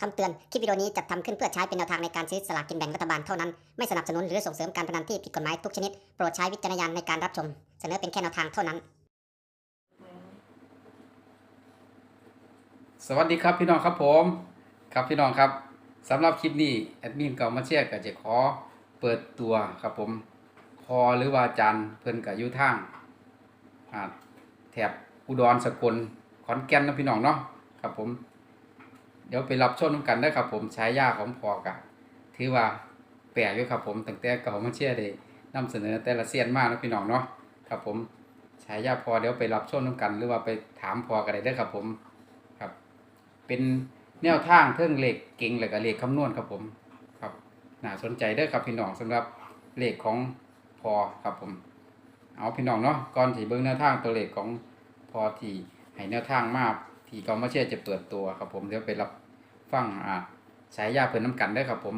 คำเตือน คลิปวิดีโอนี้จัดทำขึ้นเพื่อใช้เป็นแนวทางในการซื้อสลากกินแบ่งรัฐบาลเท่านั้น ไม่สนับสนุนหรือส่งเสริมการพนันที่ผิดกฎหมายทุกชนิด โปรดใช้วิจารณญาณในการรับชม เสนอเป็นแค่แนวทางเท่านั้น สวัสดีครับพี่น้องครับผม ครับพี่น้องครับสำหรับคลิปนี้แอดมินเก่ามาเชียร์ก็จะขอเปิดตัวครับผมพอหรือว่าอาจันเพิ่นกับยุทางอ่าแถบอุดรสกลขอนแก่นนะพี่น้องเนาะครับผม เดี๋ยวไปรับชมนำกันได้ครับผมใช้ยาของพอกะถือว่าแปลกอยู่ครับผมตั้งแต่เก่ามาเชียร์ได้นำเสนอแต่ละเซียนมากนะพี่น้องเนาะครับผมใช้ยาพอเดี๋ยวไปรับชมนำกัน หรือว่าไปถามพอกันได้เด้อครับผมครับ เป็นแนวทางเทิงเลขเก่งและก็เลขคำนวณครับผมครับน่าสนใจเด้อครับพี่น้องสำหรับเลขของพอครับผม เอาพี่น้องเนาะก่อนที่เบิ่งแนวทางตัวเลขของพอที่ให้แนวทางมา ที่กองมาเชียจะเปิดตัวครับผมเดี๋ยวไปรับฟังอ่าสายยาเพิ่นน้ำกันได้ครับผม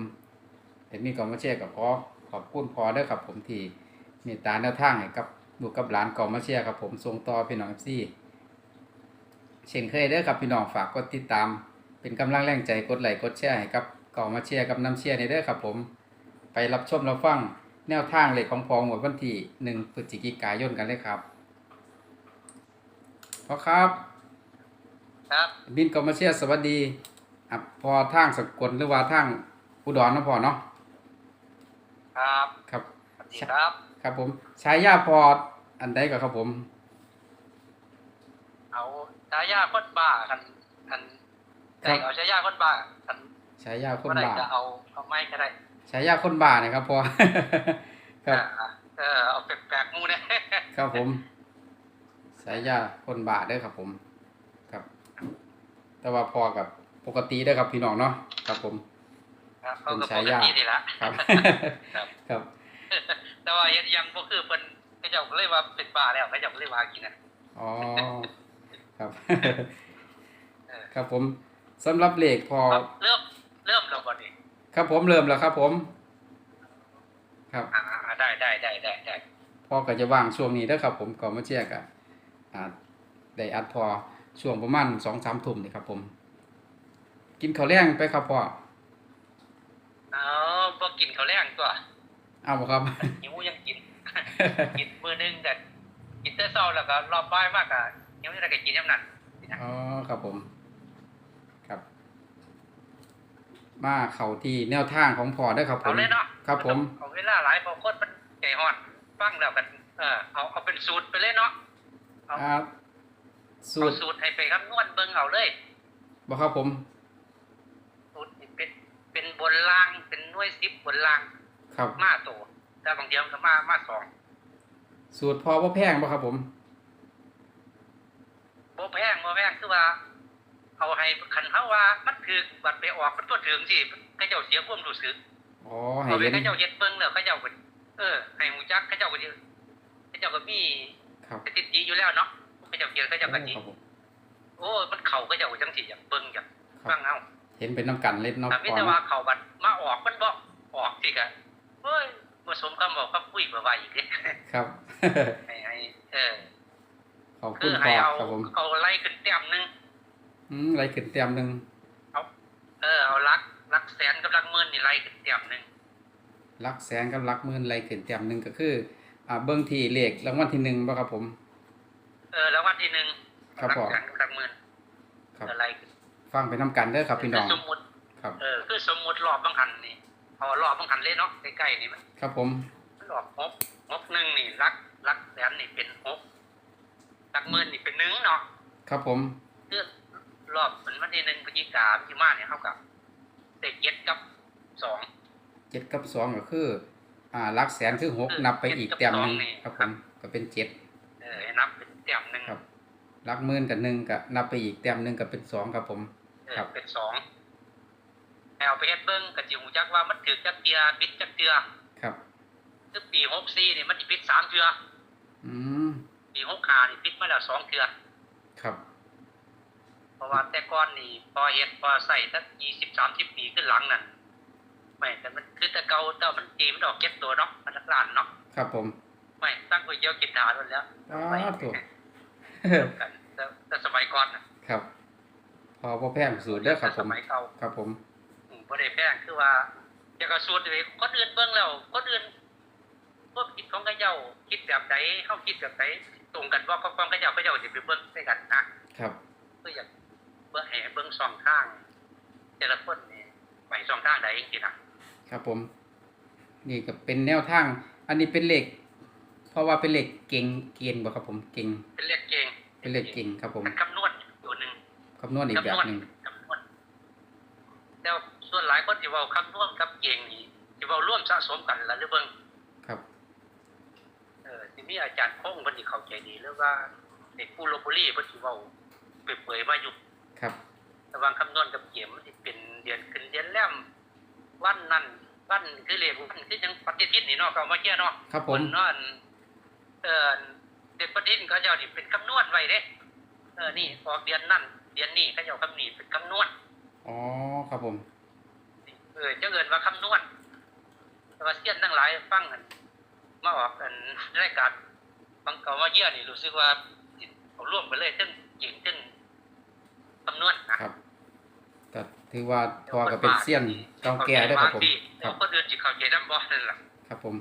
เห็นมีกองมาเชียกับพอขอบคุณพอเด้ครับผมที่เมตตาแนวทางให้กับลูกกับหลานกองมาเชียครับผมส่งต่อพี่น้อง FC เช่นเคยเด้ครับพี่น้องฝากกดติดตาม เป็นกำลังแรงใจกดไลค์กดแชร์ให้กับกองมาเชียกับน้ำเชียในเด้ครับผมไปรับชมรับฟังแนวทางเลขของพอหมดวันที่หนึ่งพฤศจิกายนกันเลยครับพอครับ ครับบินกองมาเชียร์สวัสดีอะพอทางสกลหรือว่าทางอุดรเนาะพอเนาะครับครับสวัสดีครับ ครับผมใช้ยาพออันใดก็ครับผม เอาชายาคนบ้าคันคันครัใส่บเอาชายาคนบ้าคันใช้ยาคนเมื่อไหร่บ้าจะเอาเอาไม้ก็ได้ใช้ยาคนบ้านะครับพอครับอ่าเออเอาแปลกๆหมูเนี่ยครับผมสายยาคนบาเด้อครับผมครับ แต่ว่าพอกับปกติเด้อครับพี่น้องเนาะครับผมครับเขาก็เป็นปฉากยาตินี่ละครับครับ ครับ แต่ว่ายังยังบ่คือเพิ่นเขาเจ้าก็เลยว่าเป็นบ้าแล้วเขาเจ้าก็เลยว่ากินนะอ๋อครับเออครับผมสำหรับเลขพอครับเริ่มเริ่มแล้วก่อนดิครับผมเริ่มแล้วครับผม ครับอ่าอ่าได้ได้ได้ได้ได้พ่อก็จะว่างช่วงนี้เด้อครับผมก่อนมาเชียร์กับอ่าได้อัดพอ ช่วงประมาณสองสามทุ่มนี่ครับผม กินข้าวแรงไปครับพ่อเอาบ่กินข้าวแรงตัวเอาบ่ครับหิวยังกิน กินมื้อนึงแต่กินแต่เช้าแล้วก็รอบบ่ายมากอะหิวแล้วก็กินยามนั้นอ๋อครับผมครับมาเข้าที่แนวทางของพอได้อครับผเอามเลยเนาะครับผมเอาเวลาหลายบางคนมันใจฮ้อนฟังแล้วกันเออเอาเอาเป็นสูตรไปเลยเนาะเอาอ่า สูเอาตรสูตรให้ไปคำนวณเบิ่งเอาเลยบ่ครับผม สูตรนี่เป็นเป็นบนล่างเป็นหน่วยสิบบนล่างครับ มาโตแต่บางเดียวมันก็มามาสองสูตรพอบ่แพงบ่ครับผม บ่แพงบ่แพงคือว่า เอาให้คันเฮาว่ามันคือบัตรไปออกมันตัวถึงสิเขาเจ้าเสียความรู้สึก อ๋อให้เอาไปเห็นเขาเจ้าเฮ็ดเบิ่งแล้วเขาเจ้าก็เออให้ฮู้จักเขาเจ้าก็สิเขาเจ้าก็มีครับ สถิติอยู่แล้วเนาะ เขาเจ้าเขียนเขาเจ้าก็สิครับผมโอ้มันเข้าเขาเจ้าจังสิอยากเบิ่งอยากครัฟับงเอาเห็นเป็นน้ำกันเล็ดเนาะถ้ามิพอแต่ว่าเนาะเขาบัดมาออกมันบ่ออกสิกะเฮ้ยผสมคำบอกกับคุยบ่ไหวอีกเด้ครับให้ให้เออขอบคืคุณอพให้อเอาครับผมเอาไล่ขึ้นแต้มหนึงอืมไรขึ้นเต็มหนึงเออเอาลักลักแสนกับลักหมื่นนี่ไล่ขึ้นแต้มหนึงลักแสนกับลักหมื่นไรขึ้นเต็มหนึงก็คืออ่าเบิ่งที่เลขรางวัลที่หนึ่งบ่ครับผม เออแล้ววันที่หนึ่งครับลัพ่อแสนกับลักหมื่นครับเออไล่ขึ้นฟังไปน้ำกันเด้อครับพี่น้องคือสมมุติครับ เออคือสมมุติรอบบางหันนี่เอารอบบางหันเลยเนาะใกล้ๆนี่มันครับผม รอบหกหกหนึ่งนี่ลักลักแสนนี่เป็นหกลักหมื่นนี่เป็นหนึ่งเนาะครับผม คือรอบเป็นวันที่หนึ่งพฤศจิกาที่มาเนี่ยเขากับเด็กเย็ดกับสอง เจ็ดกับสองก็คือ อ่าลักแสนคือหกคือนับไปอีกเจ็ดกับเต็มหนึ่งสองนี่ ครับคผรับมก็เป็นเจ็ด ลักหมื่นกับหนึ่งก็นับไปอีกเต็มหนึ่งก็เป็นสองครับผม เออครับ เป็นสองให้เอาไปเฮ็ดเบิ้งกับจิวจักว่ามันถือจักเตียปิดจักเตือครับ คือปีหกสี่นี่มันสิปิดสามเทืออืมปีหกห้านี่ปิดมาแล้วสองเทือครับ เพราะว่าแต่ก่อนนี่พอเฮ็ดพอใส่สักยี่สิบสามสิบปีขึ้นหลังนั่นไม่แต่มันคือแต่เก่าแต่มันตีมันออกเก็บตัวเนาะมันนักล้านเนาะครับผมไม่ตั้งก๋วยเตี๋ยวกินทานแล้ว อ้าไม่วตัวกัน แต่แต่สมัยก่อนน่ะครับ พอพอแพงสูตรเด้อครับผสมมัยเก่าครับผมอืมบ่ได้แพงคือว่าอยากจะสูตรเลยคนอื่นเบิ่งแล้วคนอื่นพวกคิดของเขาเจ้าคิดแบบไหนเฮาคิดแบบไหนตรงกันบ่กับของเขาเจ้าเขาเจ้าสิไปเบิ่งด้วยกันนะครับคืออยากเบิ่งให้เบิ่งสองทางแต่ละคนนี่ไปสองทางใดจริงๆนะครับผม นี่ก็เป็นแนวทาง อันนี้เป็นเหล็ก เพราะว่าเป็นเหล็กเก่งเกณฑ์บ่ครับผมเก่งเป็นเลขเก่ง เป็นเหล็กเก่งครับผมมันคำนวณตัวหนึงคำนวณอีกแบบหนึ่งคำนวณแต่ว่าส่วนหลายคนที่เว้าคำนวณกับเก่งนี่ที่เว้าร่วมสะสมกันแล้วหรือเบิ่งครับเออที่มีอาจารย์คงเพิ่นสิเข้าใจดีหรือว่าเด็กผู้ลพบุรีเพิ่นสิเว้าเปื่อยๆมาอยู่ครับระหว่างคำนวณกับเกมมันสิเป็นเดือนขึ้นเดือนแล้มวันนั้นวันคือเลขวันคือจังปฏิทินนี่เนาะก็เอามาเกี่ยเนาะครับผมนเนาะอันเออ เด็กปฏิทินเขาเจ้านี่เป็นคำนวณไว้เด้เออนี่ออกเดือนนั้นเดือนนี้เขาเจ้าคำนี้เป็นคำนวณอ๋อครับผมเออจะเอินว่าคำนวณแต่ว่าเสี้ยนทั้งหลายฟังกันมาออกกันรายการฟังเก่าว่าเยี่ยนี่รู้สึกว่าเอาร่วมไปเลยทั้งหญิงทั้งคำนวณนะครับก็ถือว่าพอก็เป็นเซียนเก่าแก่เด้วยครับผมคแล้รัวบคนอื่นจิเข้าใจน้ำบอนั่นแหละครับผม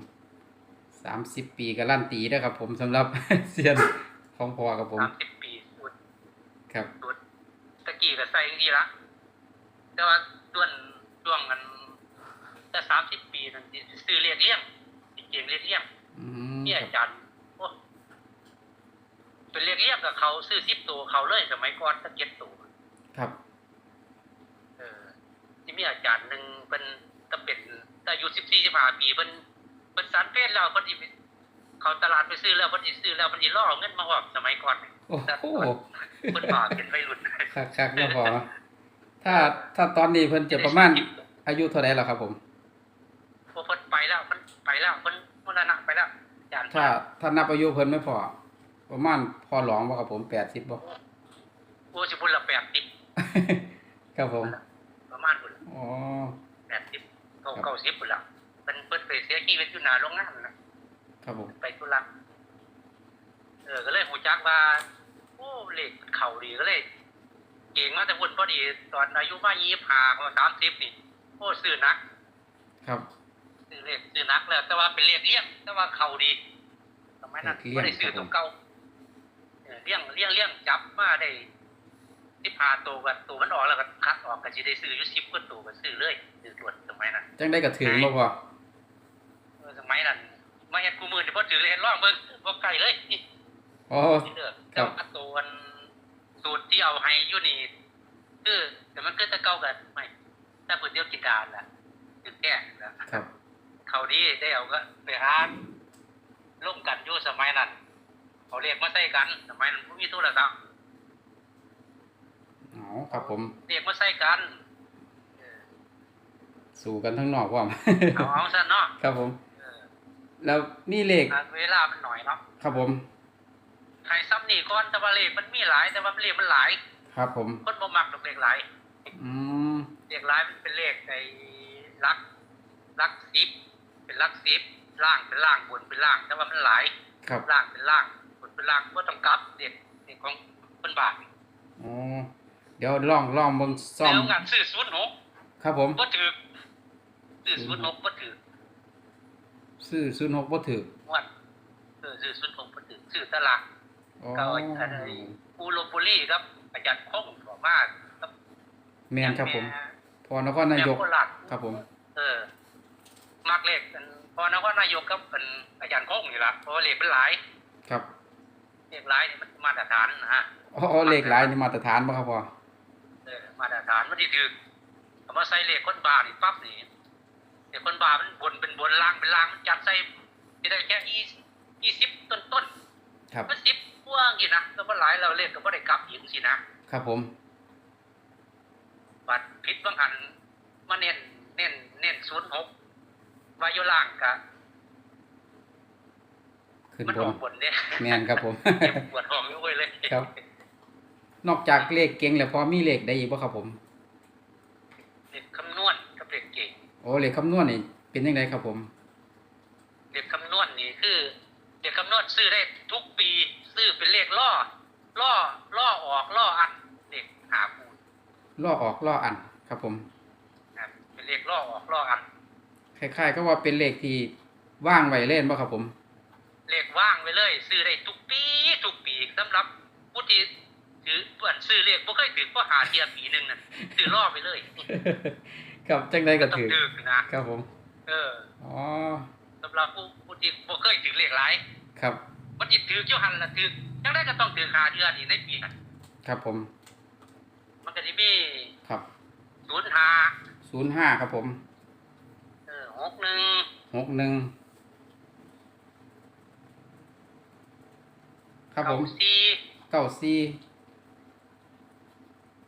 สามสิบปีก็ลั่นตีได้อครับผมสำหรับ เซียนของพอครับผมสามสิบปีสุดครับสุดตะกี้ก็ใส่อย่างนี้ละแต่ว่าส่วนช่วงกันแต่สามสิบปีนั่นสิซื้อเรียกเลี้ยงจริงๆเรียกเลี้ยงอืมนี่คอารับจารย์โอ้เป็นเรียกเรียกกับเขาซื้อซิปตัวเขาเลยสมัยก่อนสักเจ็ดตัวครับ เออที่มีอาจารย์หนึ่งเป็นก็เป็นอายุสิบสี่สิบห้าปีเป็น เป็นสารเพศแล้วเพอดีเขาตลาดไปซื้อแล้วเพอดีซื้อแล้วเพอดีล่อเอาเงินมาหอบสมัยก่อนโอ้โหคนบาเป็นวัยรุ่นคักคักๆแล้วพอถ้าถ้าตอนนี้เพิ่นจะประมาณ อายุเท่าไหร่แล้วครับผมพอเพิ่นไปแล้วเพิ่นไปแล้วเพิ่นมรณะไปแล้วอาจารย์ถ้าถ้านับอายุเพิ่นไม่พอประมาณพอหลองบ่ครับผมแปดสิบบ่โอ้สิบุญละแปดสิบครับผม ประมาณบุญอ๋อแปดสิบเก้าเก้าสิบบุญละ เป็นเพิ่นไปเสียชีวิตอยู่หน้าโรงงานนะครับผมไปธุระเออก็เลยหูจักว่าโอ้เลขเข่าดีก็เลย เก่งมาแต่พุ่นพอดี ตอนอายุมายี่สิบห้าพอสามสิบนี่โอ้ซื้อนัก ครับซื้อเลขซื้อนักแล้ว แต่ว่าเป็นเลขเลี้ยงแต่ว่าเข่าดีสมัยนั้นไม่ได้ซื้อตัวเก่าเออเลี้ยงเลี้ยงเลี้ยงจับมาได้สิบห้าตัวกันตัวมันออกแล้วก็คัดออกก็จะได้ซื้ออยู่สิบก็ตัวก็ซื้อเลยซื้อตรวจสมัยนั้นจังได้ก็ถึงบ่พอเออ สมัยนั้นมาเฮ็ดกูมือนี่บ่ถือเลยเห็นร่องเบิ่งบ่ไกลเลยอ๋อที่เด้อครับแต่ว่าตัวอันสูตรที่เอาให้อยู่นี่คือแต่มันคือแตะเก่ากันไม่ถ้าเพิ่นเดียวกินดานล่ะคือแก้ล่ะครับ เขาดีได้เอาก็ไปหาร่วมกันอยู่สมัยนั้นเขาเรียกมาใส่กันสมัยนั้นบ่มีโทรศัพท์อ๋อครับผมเรียกมาใส่กันเออสู่กันทั้งนอกพร้อมเอาเอาซะเนาะครับผมเออ แล้วนี่เลขอะเวลามันหน่อยเนาะครับผมให้ซ้ำนี่ก่อนแต่ว่าเลขมันมีหลายแต่ว่าเลขมันหลาย ครับผมคนบ่มักดอกเลขหลายอืมเลขหลายมันเป็นเลขไอ้ลักลักสิบเป็นลักสิบล่างเป็นล่างบนเป็นล่างแต่ว่ามันหลายครับล่างเป็นล่างบนเป็นล่างบ่ต้องกลับเด็กเด็กของคนบาทอ๋อเดี๋ยวลองลองเบิ่งซ่อมแล้วงานซื้อศูนย์หกครับผมบ่ถือซื้อศูนย์หกบ่ถือ ซื้อซื้อหกบ่ถูกงวดเออซื้อศูนย์หกบ่ถือซื้อตลาดอ๋อก็อันไอ้ปูโรบุรีครับอาจารย์คงบ่มากครับแม่นครับผม พอนครแม่นายกโคราชครับผม เออมักเลขกันพอนครนายกกับเป็นอาจารย์คงนี่ล่ะเพราะว่าเลขเป็นหลายครับเลขหลายนี่มันมาตรฐานนะฮะ อ๋อเลขหลายนี่มาตรฐานบ่ครับพ่อ เออมาตรฐานมันที่ถือเอามาใส่เลขคนบานี่ปั๊บนี่ เลขคนบามันบนเป็นบนล่างเป็นล่างมันจัดใส่ที่ได้แค่ยี่ยี่สิบต้นต้นครับๆมันสิบพวงกี่นะแล้วมันหลายเราเลขก็บ่ได้กลับอีกสินะครับผมบัดผิดบางหันมาเน้นเน้นเน้นศูนย์หกวาอยุล่างกะขึ้นมันบอนอกบนเนี่ยแม่นครับผมเจ็บปวดท้องอยู่เว้ยเลยครับ นอกจากเลขเก่งแล้วพอมีเลขใดอีกบ่ครับผม เด็กคำนวณกับเด็กเก่ง โอ้เลขคำนวณนี่เป็นจังไดครับผม เด็กคำนวณนี่คือเด็กคำนวณซื้อได้ทุกปีซื้อเป็นเลขล่อล่อล่อออกล่ออันเด็กหาปูนล่อออกล่ออันครับผมครับเป็นเลขล่อออกล่ออัน คล้ายๆก็ว่าเป็นเลขที่ว่างไว้เล่นบ่ครับผม เลขว่างไว้เลย ซื้อได้ทุกปีทุกปีสำหรับผู้ที่ถือเปิ่นซื้อเลขบ่เคยถือก็หาเทียปีหนึงน่ะซื้อล่อไปเลย ครับจังใดก็ต้องถือดึกนะครับผม เอออ๋อสำหรับผู้ผู้ที่บ่เคยถือเลขหลายครับมันสิถืออยู่หันละถือจังไดก็ต้องถือหาเดือนนี่ในปีนั้นครับผม มันก็สิมีครับ05ศูนย์ห้าครับผม เออ61หกหนึ่งครับผม94เก้าสี่27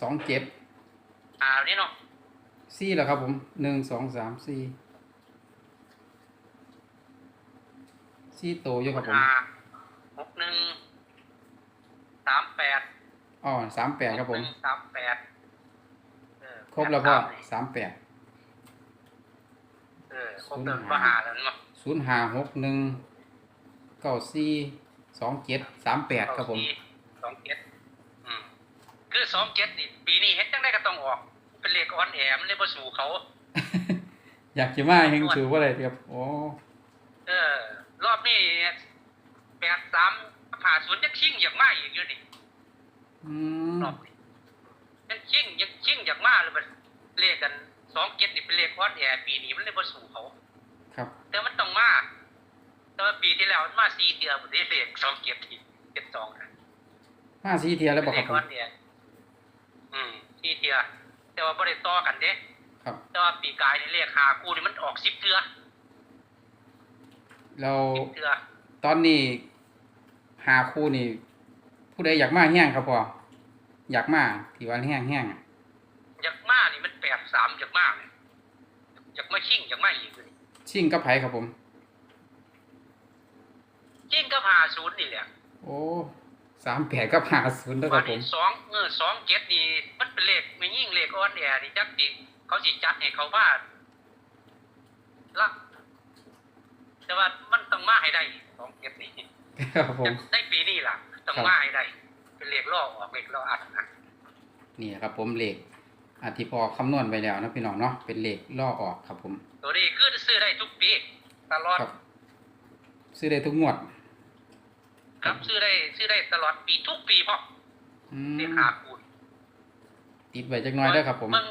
สองเจ็ด อ่านี่เนาะสี่แล้วครับผมหนึ่งสองสามสี่สี่โตอยู่ครับผมหกหนึ่งสามแปดอ๋อสามแปดครับผมสามแปดเออครบแล้วพ่อปดสามแปดเออครบแล้วก็หาแล้วเนาะศูนย์ห้าหกหนึ่งเก้าสี่สองเจ็ดสามแปดครับผมสองเจ็ดอืมคือสองเจ็ดนี่ ปีนี้เห็นจังได้ก็ต้องออก เป็นเลขออนแอมนเลยบ่สู่เขา อยากจะมาเฮงถือว่าอะไรครับโอ้เออ รอบนี้แปดสามหาศูนย์ยังชิงอย่างมาอีกอยู่นี่อืมรอบนี้ยังชิงยังชิงอย่างมาเลยมันเลขกันสองเจ็ดนี่เป็นเลขออนแอร์ปีนี้มันเลยบ่สู่เขา ครับ แต่มันต้องมาแต่ว่าปีที่แล้วมันมาสี่เทือผมได้เลขสองเกียรติเจ็ดสองนะห้าสี่เทียแล้วบอกเลครับขผก้อมนเดียวอืมสี่เทือ แต่ว่าบริต่อกันเด้ครับ แต่ว่าปีกายนี่เลขหาคู่นี่มันออกสิบเทือเราสิบเทือตอนนี้หาคู่นี่ ผู้ใดอยากมาแห้งครับพ่ออยากมาที่ว่าแห้งแห้งอะอยากมานี่มันแปดสามอยากมาเนี่ยอยากมาชิ่งอยากมาอีกเลยชิ่งกับไผครับผม ชิ่งก็หาศูนย์นี่แหละ โอ้ สามแปดกับหาศูนย์แล้วควัรันบผนี้ม สองเออสองเจ็ดนี่มันเป็นเลขไม่ยิ่งเลขออนแอร์นี่จักติเขาสิจัดให้เขาว่าลักแต่ว่ามันต้องมาให้ได้สองเจ็ดนี่ครับผม ในปีนี้ล่ะ ต้องครับมาให้ได้ เป็นเลขล่อออกเลขล่ออัดนะนี่ครับผมเลขอาทิพอคำนวณไปแล้วนะพี่น้องเนาะเป็นเลขล่อออกครับผมตัวนี้คือซื้อได้ทุกปี ตลอดครับ ซื้อได้ทุกงวด ครับซื้อได้ซื้อได้ตลอดปีทุกปีเพราะอืเลมขหาคูณติดไว้จักหน้อยได้อครับ ผมง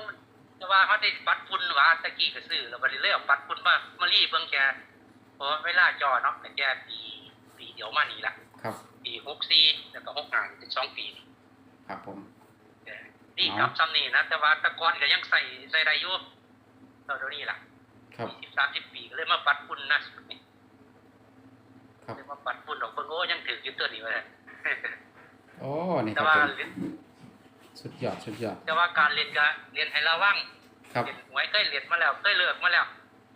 จะว่าเขาได้ปัดฝุ่นว่าตะกี้ก็ซื้อแล้วบัดนี้เลยเอาปัดฝุ่นมามารีเบิ่งแกเพราะเวลาจอเนาะแต่แกปีปีเดียวมานี่ละครับ ปีหกสี่แล้วก็หกห้าเป็นสองปีนี่ครับผม เออนี่ครับซ้ำนี่นะแต่ว่าแตะกอนก็ยังใส่ใส่ได้อยู่เท่าเดี๋ยวนี้ล่ะครับ สิบสามสิบปีก็เลยมาปัดฝุ่นนะ ครับเลยมาปัดฝุ่นออกเบิ่งโอ้ยังถืออยู่ตัวนี้ไว้โอ้นี่คแต่รับว่าผมสุดยอดสุดยอดแต่ว่าการเรียนก็เรียนให้ระวัง ครับ เรียนหวยเคยเรียนมาแล้วเคยเลิกมาแล้ว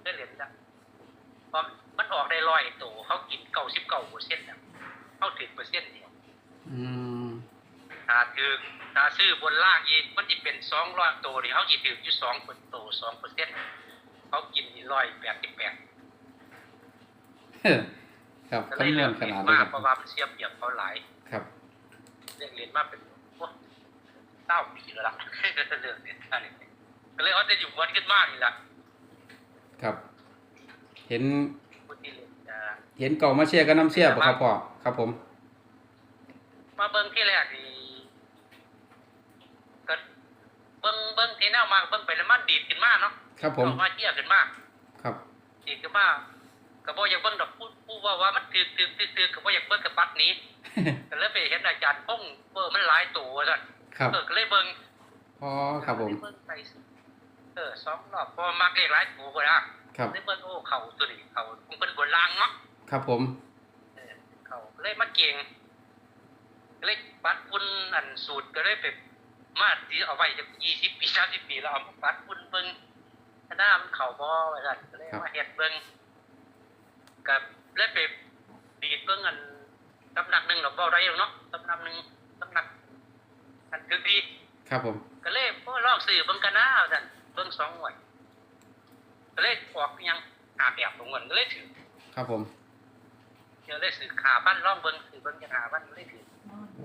เคยเรียนแล้วเพราะมันออกได้ร้อยตัวเขากินเก้าสิบเก้าเปอร์เซ็นต์เนี่ยเขาถึงเปอร์เซ็นต์เดียวอืมถ้าถือถ้าซื้อบนล่างอีกมันจะเป็นสองร้อยตัวนี่เขาจะถืออยู่สองเปอร์ตัวสองเปอร์เซ็นต์เขากินร้อยแปดสิบแปด ครับก็เลยคำนเลืวอณกขเรียนนาดนี้มาคกรับเพราะว่ามันเสียเปรียบเขาหลายครับเรียกเรียนมาเป็นโอ้เก้าปีแล้วล่ะเรื่องเรียนอันนี้ก็เลยเอาแต่อยู่วันขึ้นมากนี่แหละครับ เห็นผู้ที่เรียนจะเห็นเก่ามาเชียร์กับน้ำเชียร์ป่ะครับพ่อครับผม มาเบิ้งที่แรกนี่ก็เบิ้งเบิ้งที่แนวมาเบิ้งไปแล้วมันดีดขึ้นมาเนาะครับผมเอามาเที่ยขึ้นมาครับดีดขึ้นมาก็ บ่อยากเบิ้งดอกพูดพูดว่าว่ามันตึกตึกตึกตึกก็บ่อยากเบิ้งกับปัดหนี้ก็เลยไปเห็นอาจารย์พงเบอร์มันหลายตัวสั่นครับเออก็เลยเบิ้งอ๋อครับผมเลยเบิ้งไปเออสองรอบเพอมักเลขหลายตัวก็นะครับเลยเบิ้งโอ้เขาตัวนี้เขามันเป็นบนล่างเนาะครับผมเออเขาเลยมาเก่งก็เลยปัดฝุ่นอันสูตรก็เลยไปมาที่เอาไว้จากยี่สิบปีสามสิบปีแล้วเอามาปัดฝุ่นเบิ้งถ้าหน้ามันเข่าบ่ว่าสั่นก็เลยมาเฮ็ดเบิ้ง กับเลยไปดีดเบิ้งอันตำหนักหนึ่งหรอกบ่ได้หรอกเนาะตำหนักหนึ่งตำหนักอันถึงดีครับผมก็เลยโอ้ลอกสื่อเบิ่งกันนะว่าสั่นเบิ่งสองหน่วยก็เลยออกยังหาแบบตรงเงินก็เลยถือครับผมเดี๋ยวเลยสื่อขาพันล่องเบิ่งสื่อเบิ่งจะหาพันก็เลยถือ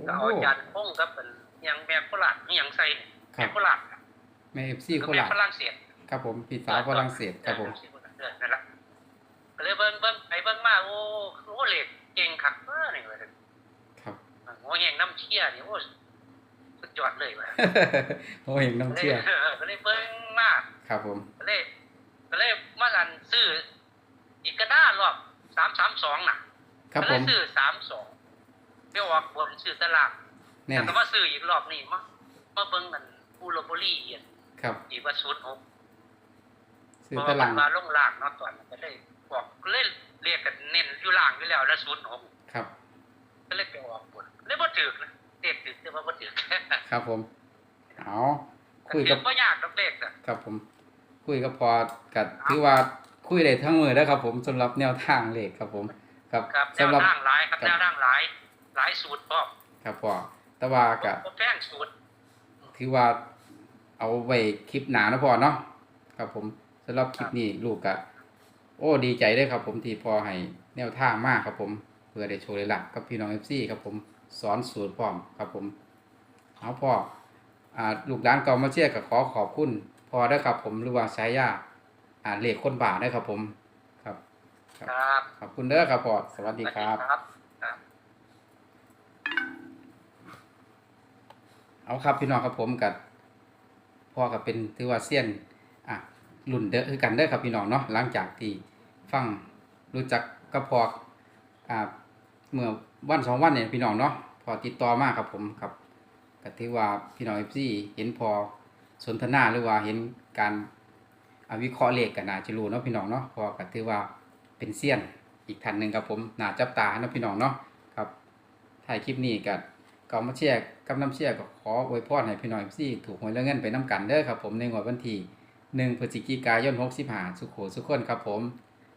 ก็เอาอาจารย์พงกับเป็นอย่างแบบโคราชอหย่างใส่นี่ครัแบบบโคราชแม่เอฟซีโคคือแบราบชฝรั่งเศสครับผมพี่สาวฝรั่งเศสครับผมเออนั่นแหละก็เลยเบิ่งเบิ่ง เหล็กเก่งคักเออนี่เว้ยครับโอ้แห่งน้ำเชี่ยนี่โอ้สุดยอดเลยว่ะโอ้เห็นน้ำเชื่อเออก็เลยเบิ่งมากครับผมก็เลยก็เลยมาอันซื้ออีกกระด้ารอบ332น่ะครับก็ผเลยมซื้อ32ไปออกบนซื้อตลาดแต่ก็มาซื้ออีกรอบนี่มามาเบิ่งกันปูโรโบลี่อีกครับอีกว่าศูนย์หกซื้อเพราะตาว่าลัมันงมาลงลางเนาะตอนนั้นก็เลย บอกก็เลยเรียกกันเน้นอยู่ล่างอยู่แล้วแล้วศูนย์หกครับ ก็เลยไปออกบนเลยบ่ถึกนะเด็กถึกแต่ว่าบ่ถึกครับผมเอาคุคุยยกักับบบ่ยากดอกเด็กอะครับผม คุยกับพอกัถือว่าคุยได้ทั้งมือแล้วครับผมสำหรับแนวทางเลขครับผม ครับครับแนสำวหรับทางหลายครับครับแนวทางหลายหลายสูตรพร้อมครับพอแต่ว่าก็บ่แพงสูตรถือว่าเอาไว้คลิปหนานะพอเนาะครับผมสำหรับคลิปนี้ลูกก็ โอ้ดีใจเด้อครับผมที่พอให้แนวทางมากครับผม เพื่อได้โชว์ได้หลักกับพี่น้องเอฟซีครับผมสอนสูตรพร้อมครับผมเอาพ่ออ่าลูกหลานเก่ามาเชียร์ก็ขอขอบคุณพอได้อครับผมหรือว่าใช้ยาอ่าเลขคนบาทได้อครับผมครับ ครับขอบคุณเด้อครับพอสวัสดีครับครับครับ เอาครับพี่น้องครับผมกับพ่อกับเป็นถือว่าเซียนอะรุ่นเด้อคือกันเด้อครับพี่น้องเนาะหลังจากที่ ฟังรู้จักกับพออ่าเมื่อวันสองวันเนี่ยพี่น้องเนาะพอติดต่อมากครับผมครับก็ถือว่าพี่น้องเอฟซีเห็นพอสนทนาหรือว่าเห็นการอาวิเคราะห์เลขกันน่าจะรู้เนาะพี่น้องเนาะพอก็ถือว่าเป็นเซียนอีกท่านหนึ่งครับผมหนาจับตาเนาะพี่น้องเนาะครับถ่ายคลิปนี้กันก็มาเชียร์กับน้ำเชียร์ก็ขออวยพรให้พี่น้องเอฟซีถูกหวยแล้วเงินไปน้ำกันเด้อครับผมในงวดวันที่1พฤศจิกายน65สุขโขสุขคนครับผม